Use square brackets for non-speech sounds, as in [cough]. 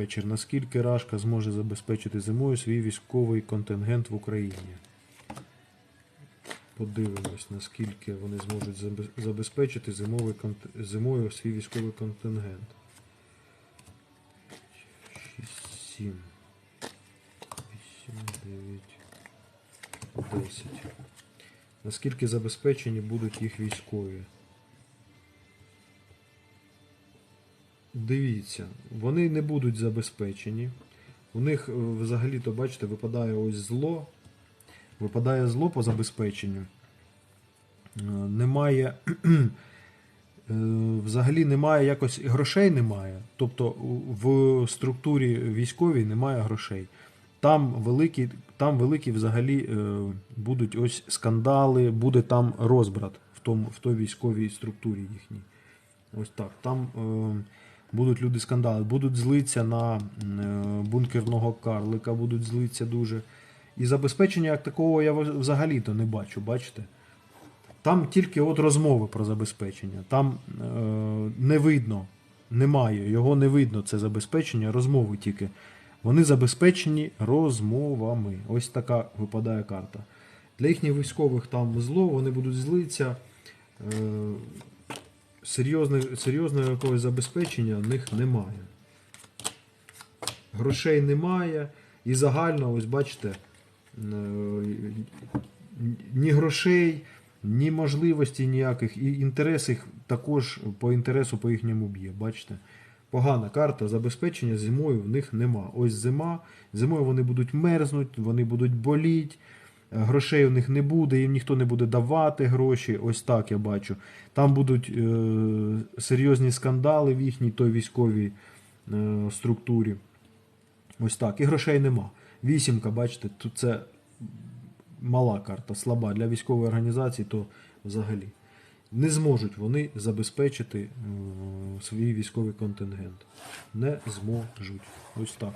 вечір. Наскільки Рашка зможе забезпечити зимою свій військовий контингент в Україні? Подивимось, наскільки вони зможуть забезпечити зимовий зимою свій військовий контингент. 6, 7, 8, 9, 10. Наскільки забезпечені будуть їх військові? Дивіться, вони не будуть забезпечені. У них е, взагалі-то, бачите, випадає ось зло. Випадає зло по забезпеченню. Е, Немає. [clears throat] е, Взагалі немає якось грошей немає. Тобто в структурі військовій немає грошей. Там великі, там великі взагалі будуть ось скандали, буде там розбрат в, тому, в той військовій структурі їхній. Ось так. Там будуть люди скандали, будуть злитися на е, бункерного карлика, будуть злитися дуже. І забезпечення як такого я взагалі-то не бачу, бачите? Там тільки от розмови про забезпечення. Там е, не видно, немає, його не видно, це забезпечення, розмови тільки. Вони забезпечені розмовами. Ось така випадає карта. Для їхніх військових там зло, вони будуть злитися. Е, серйозне, серйозного якогось забезпечення в них немає. Грошей немає. І загально, ось бачите, е, ні грошей, ні можливості ніяких, і інтерес їх також по інтересу по їхньому б'є. Бачите? Погана карта забезпечення зимою в них нема. Ось зима. Зимою вони будуть мерзнуть, вони будуть боліти. Грошей у них не буде, їм ніхто не буде давати гроші. Ось так я бачу. Там будуть е, серйозні скандали в їхній той військовій е, структурі. Ось так. І грошей нема. Вісімка, бачите, тут це мала карта, слаба. Для військової організації то взагалі. Не зможуть вони забезпечити е, свій військовий контингент. Не зможуть. Ось так.